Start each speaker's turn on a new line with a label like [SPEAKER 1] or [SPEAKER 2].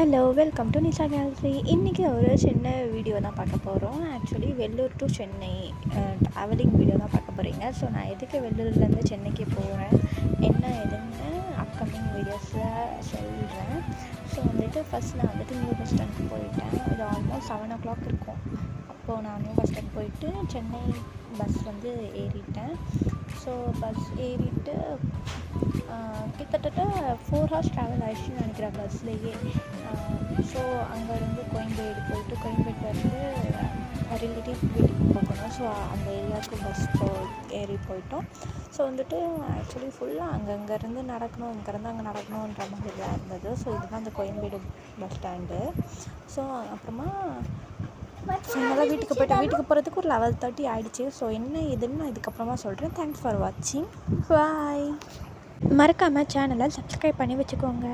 [SPEAKER 1] Hello welcome Nisha gallery இன்றைக்கி ஒரு சின்ன வீடியோ தான் பார்க்க போகிறோம் actually Vellore to Chennai travelling video தான் பார்க்க போகிறீங்க ஸோ நான் எதுக்கு வெள்ளூர்லேருந்து சென்னைக்கு போகிறேன் என்ன எதுன்னு அப்கமிங் வீடியோஸில் சொல்கிறேன் ஸோ வந்துட்டு ஃபஸ்ட் நான் வந்துட்டு நியூ பஸ் ஸ்டாண்டுக்கு போயிட்டேன். இது ஆல்மோஸ்ட் செவன் ஓ கிளாக் இருக்கும். அப்போது நான் நியூ பஸ் ஸ்டாண்ட் போயிட்டு சென்னை பஸ் வந்து ஏறிட்டேன். ஸோ பஸ் ஏறிட்டு கிட்டத்தட்ட ஃபோர் ஹவர்ஸ் ட்ராவல் ஆகிடுச்சுன்னு நினைக்கிறேன் பஸ்லேயே ஸோ அங்கேருந்து கோயம்பேடு போயிட்டு கோயம்பேட்டிலேருந்து ரிலேட்டிவ் வீட்டுக்கு போகணும். ஸோ அந்த ஏரியாவுக்கு பஸ் போ ஏறி போயிட்டோம். ஸோ வந்துட்டு ஆக்சுவலி ஃபுல்லாக அங்கங்கேருந்து நடக்கணும் இங்கேருந்து அங்கே நடக்கணுன்ற மாதிரி தான் இருந்தது. ஸோ இதுதான் அந்த கோயம்பேடு பஸ் ஸ்டாண்டு ஸோ அப்புறமா ஃபைனலாக வீட்டுக்கு போயிட்டேன் வீட்டுக்கு போகிறதுக்கு ஒரு லெவல் தேர்ட்டி ஆகிடுச்சு ஸோ என்ன இதுன்னு நான் இதுக்கப்புறமா சொல்கிறேன் தேங்க்ஸ் ஃபார் வாட்சிங் பாய் மறக்காமல் சேனலை சப்ஸ்கிரைப் பண்ணி வச்சுக்கோங்க.